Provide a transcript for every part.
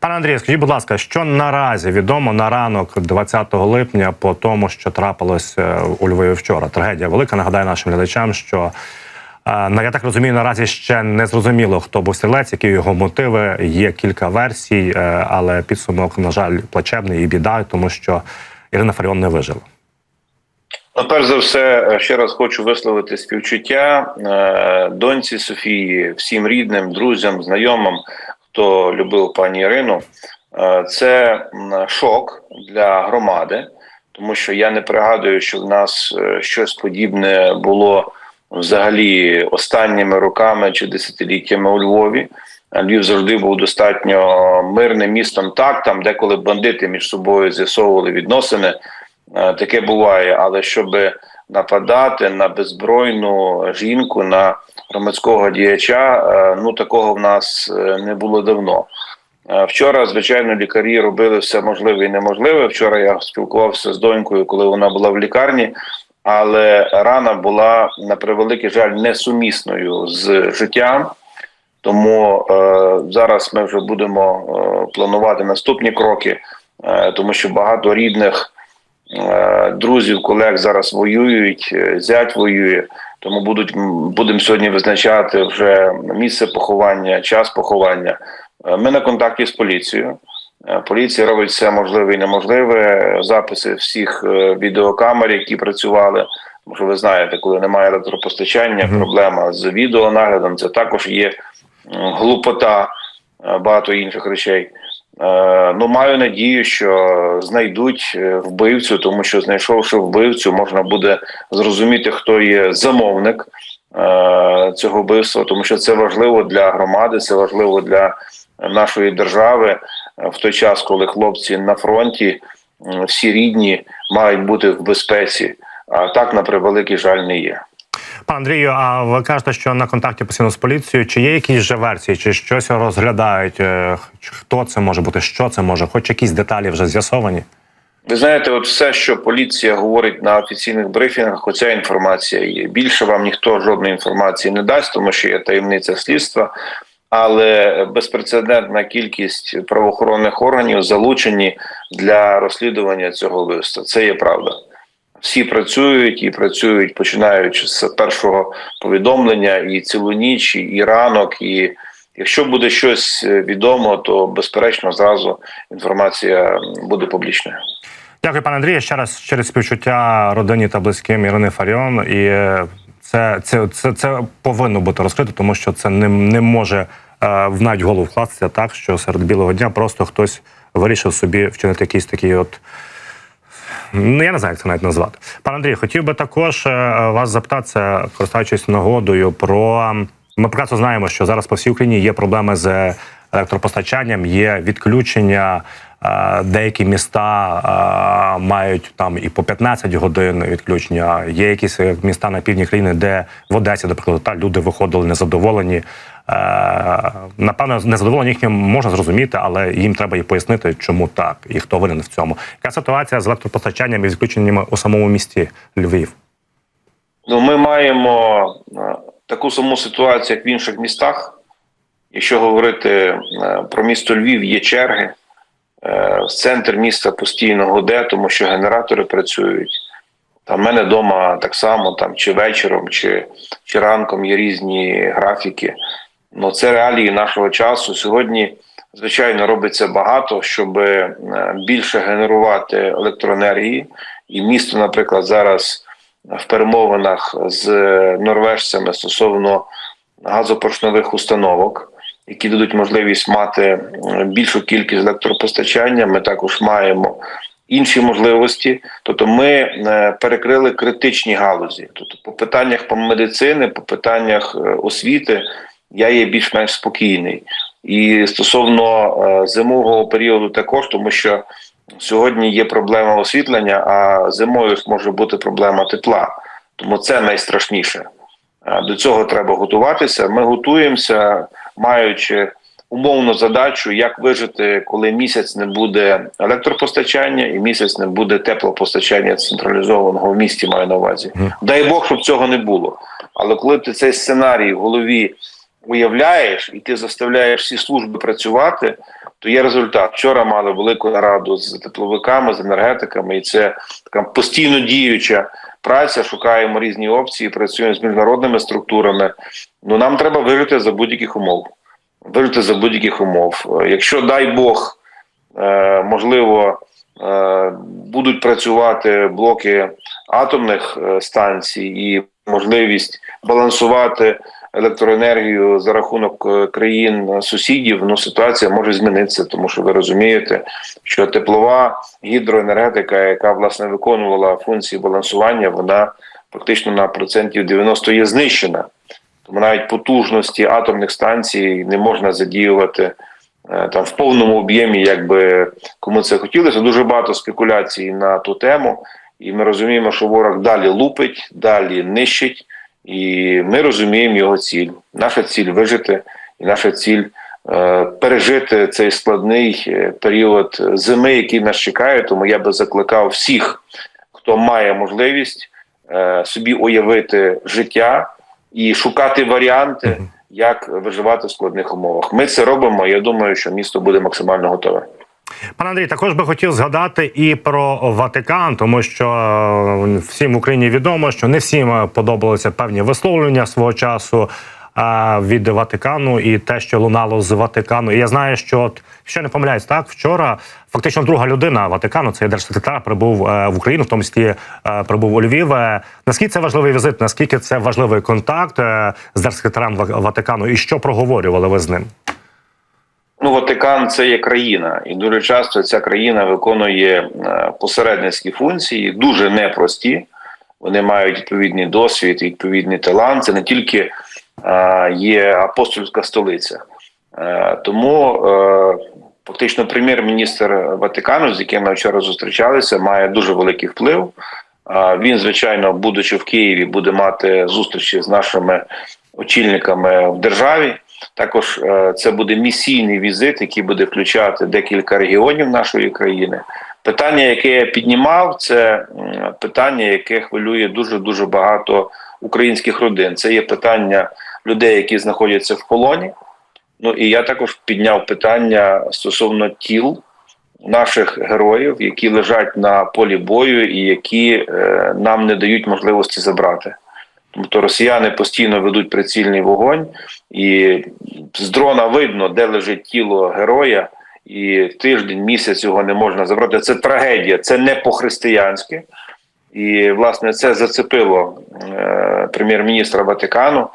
Пане Андрію, скажіть, будь ласка, що наразі відомо на ранок 20 липня по тому, що трапилось е, у Львові вчора? Трагедія велика. Нагадаю нашим глядачам, що е, ну, я так розумію, наразі ще не зрозуміло, хто був стрілець, які його мотиви. Є кілька версій, е, але підсумок, на жаль, плачевний і біда, тому що Ірина Фаріон не вижила. Ну, перш за все, ще раз хочу висловити співчуття доньці Софії, всім рідним, друзям, знайомим, хто любив пані Ірину. Е, Це шок для громади, тому що я не пригадую, що в нас е, щось подібне було взагалі останніми роками чи десятиліттями у Львові. Львів завжди був достатньо мирним містом. Так, там деколи бандити між собою з'ясовували відносини. Е, Таке буває, але щоб нападати на беззбройну жінку, на громадського діяча, е, ну такого в нас е, не було давно. Е, Вчора, звичайно, лікарі робили все можливе і неможливе. Вчора я спілкувався з донькою, коли вона була в лікарні, але рана була на превеликий жаль несумісною з життям. Тому е, зараз ми вже будемо е, планувати наступні кроки, е, тому що багато рідних друзів, колег зараз воюють, е, зять воює. Тому будуть будемо сьогодні визначати вже місце поховання, час поховання. Е, Ми на контакті з поліцією. Е, Поліція робить все можливе і неможливе. Записи всіх е, відеокамер, які працювали. Тому що ви знаєте, коли немає електропостачання, проблема з відеонаглядом. Це також є глупота, е, багато інших речей. Е, Ну, маю надію, що знайдуть е, вбивцю, тому що знайшовши вбивцю, можна буде зрозуміти, хто є замовник е, цього вбивства, тому що це важливо для громади, це важливо для нашої держави в той час, коли хлопці на фронті, всі рідні мають бути в безпеці. А так, на превеликий жаль, не є. Андрію, а ви кажете, що на контакті постійно з поліцією, чи є якісь же версії, чи щось розглядають? е, Хто це може бути, що це може, хоч якісь деталі вже з'ясовані? Ви знаєте, от все, що поліція говорить на офіційних брифінгах, оця інформація є. Більше вам ніхто жодної інформації не дасть, тому що є таємниця слідства. Але безпрецедентна кількість правоохоронних органів залучені для розслідування цього вбивства. Це є правда. Всі працюють і працюють, починаючи з першого повідомлення, і цілу ніч, і ранок. І якщо буде щось е, відомо, то безперечно зразу інформація буде публічною. Дякую, пане Андрію. Ще раз через співчуття родині та близьким Ірини Фаріон. І е, це, це, це, це повинно бути розкрито, тому що це не, не може е, в навіть голову вкластися так, що серед білого дня просто хтось вирішив собі вчинити якийсь такий от. Ну, я не знаю, як це навіть назвати. Пане Андрій, хотів би також е, вас запитатися, користуючись нагодою, про ми прекрасно знаємо, що зараз по всій Україні є проблеми з електропостачанням, є відключення. Деякі міста мають там і по 15 годин відключення. Є якісь е, міста на півдні країни, де в Одесі, наприклад, та люди виходили незадоволені. Е, Напевно, незадоволення їхнім можна зрозуміти, але їм треба і пояснити, чому так і хто винен в цьому. Яка ситуація з електропостачанням і відключеннями у самому місті Львів? Ну, ми маємо е, таку саму ситуацію, як в інших містах. Якщо говорити про місто Львів, є черги. Е, В центр міста постійно гуде, тому що генератори працюють. Там в мене вдома так само, там чи вечором, чи, чи ранком є різні графіки. Ну, це реалії нашого часу. Сьогодні, звичайно, робиться багато, щоб е, більше генерувати електроенергії. І місто, наприклад, зараз в перемовинах з норвежцями стосовно газопоршневих установок, які дадуть можливість мати більшу кількість електропостачання. Ми також маємо інші можливості. Тобто, ми е, перекрили критичні галузі. Тобто, по питаннях по медицини, по питаннях е, освіти я є більш-менш спокійний. І стосовно е, зимового періоду також, тому що сьогодні є проблема освітлення, а зимою може бути проблема тепла. Тому це найстрашніше. До цього треба готуватися. Ми готуємося, маючи умовну задачу, як вижити, коли місяць не буде електропостачання і місяць не буде теплопостачання централізованого в місті. Маю на увазі. Дай Бог, щоб цього не було. Але коли ти цей сценарій в голові уявляєш і ти заставляєш всі служби працювати, то є результат. Вчора мали велику нараду з тепловиками, з енергетиками, і це така постійно діюча праця. Шукаємо різні опції, працюємо з міжнародними структурами. Ну нам треба вижити за будь-яких умов. Вижити за будь-яких умов. Якщо дай Бог, е, можливо, е, будуть працювати блоки атомних е, станцій і можливість балансувати електроенергію за рахунок е, країн е, сусідів, ну ситуація може змінитися, тому що ви розумієте, що теплова гідроенергетика, яка власне виконувала функції балансування, вона практично на процентів 90 є знищена. Тому навіть потужності атомних станцій не можна задіювати е, там в повному об'ємі, як би кому це хотілося. Дуже багато спекуляцій на ту тему, і ми розуміємо, що ворог далі лупить, далі нищить, і ми розуміємо його ціль. Наша ціль вижити, і наша ціль е, пережити цей складний е, період зими, який нас чекає. Тому я би закликав всіх, хто має можливість е, собі уявити життя і шукати варіанти, як виживати в складних умовах. Ми це робимо. Я думаю, що місто буде максимально готове. Пане Андрій, також би хотів згадати і про Ватикан, тому що е, всім в Україні відомо, що не всім е, подобалися певні висловлення свого часу е, від Ватикану і те, що лунало з Ватикану. І я знаю, що от, що не помиляюсь, так вчора фактично друга людина Ватикану, це держсекретар, прибув в Україну, в тому числі прибув у Львів. Наскільки це важливий візит? Наскільки це важливий контакт з держсекретарем Ватикану? І що проговорювали ви з ним? Ну, Ватикан це є країна, і дуже часто ця країна виконує е, посередницькі функції, дуже непрості. Вони мають відповідний досвід, відповідний талант. Це не тільки е, є апостольська столиця. Е, тому фактично прем'єр-міністр Ватикану, з яким ми вчора зустрічалися, має дуже великий вплив. Е, він, звичайно, будучи в Києві, буде мати зустрічі з нашими очільниками в державі. Також е, це буде місійний візит, який буде включати декілька регіонів нашої країни. Питання, яке я піднімав, це питання, яке хвилює дуже дуже багато українських родин. Це є питання людей, які знаходяться в полоні. Ну і я також підняв питання стосовно тіл наших героїв, які лежать на полі бою і які е, нам не дають можливості забрати. Тобто росіяни постійно ведуть прицільний вогонь, і з дрона видно, де лежить тіло героя, і тиждень, місяць його не можна забрати. Це трагедія, це не по-християнськи. І власне це зацепило е, прем'єр-міністра Ватикану.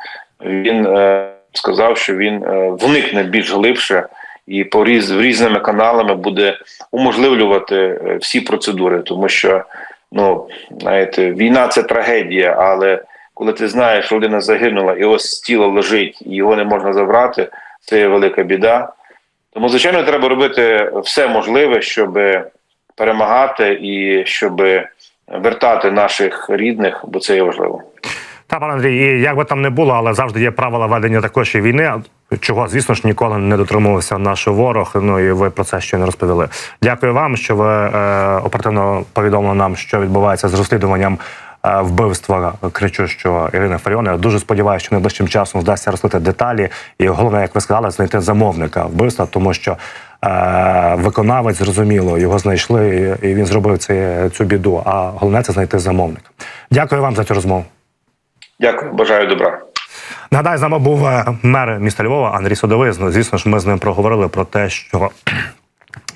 Він е, сказав, що він е, вникне більш глибше і по різ, різними каналами буде уможливлювати е, всі процедури, тому що ну знаєте, війна це трагедія, але коли ти знаєш, що людина загинула, і ось тіло лежить, і його не можна забрати, це є велика біда. Тому, звичайно, треба робити все можливе, щоб перемагати і щоб вертати наших рідних, бо це є важливо. Та, пане Андрій, і як би там не було, але завжди є правила ведення також і війни, чого, звісно ж, ніколи не дотримувався наш ворог. Ну і ви про це ще не розповіли. Дякую вам, що ви е, оперативно повідомили нам, що відбувається з розслідуванням е, вбивства кричущого Ірини Фаріони. Я Дуже сподіваюся, що найближчим часом вдасться розкрити деталі. І головне, як ви сказали, знайти замовника вбивства, тому що е, виконавець зрозуміло, його знайшли, і він зробив це, цю біду. А головне це знайти замовника. Дякую вам за цю розмову. Дякую, бажаю добра. Нагадаю, з нами був е, мер міста Львова Андрій Судовий. Звісно ж, ми з ним проговорили про те, що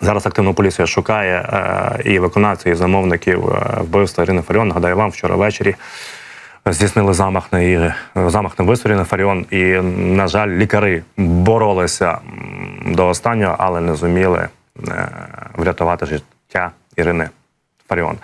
зараз активно поліція шукає е, і виконавців, і замовників е, вбивства Ірини Фаріон. Нагадаю вам, вчора ввечері здійснили замах на її замах на вбивство Ірини Фаріон. І, на жаль, лікари боролися до останнього, але не зуміли е, врятувати життя Ірини Фаріон.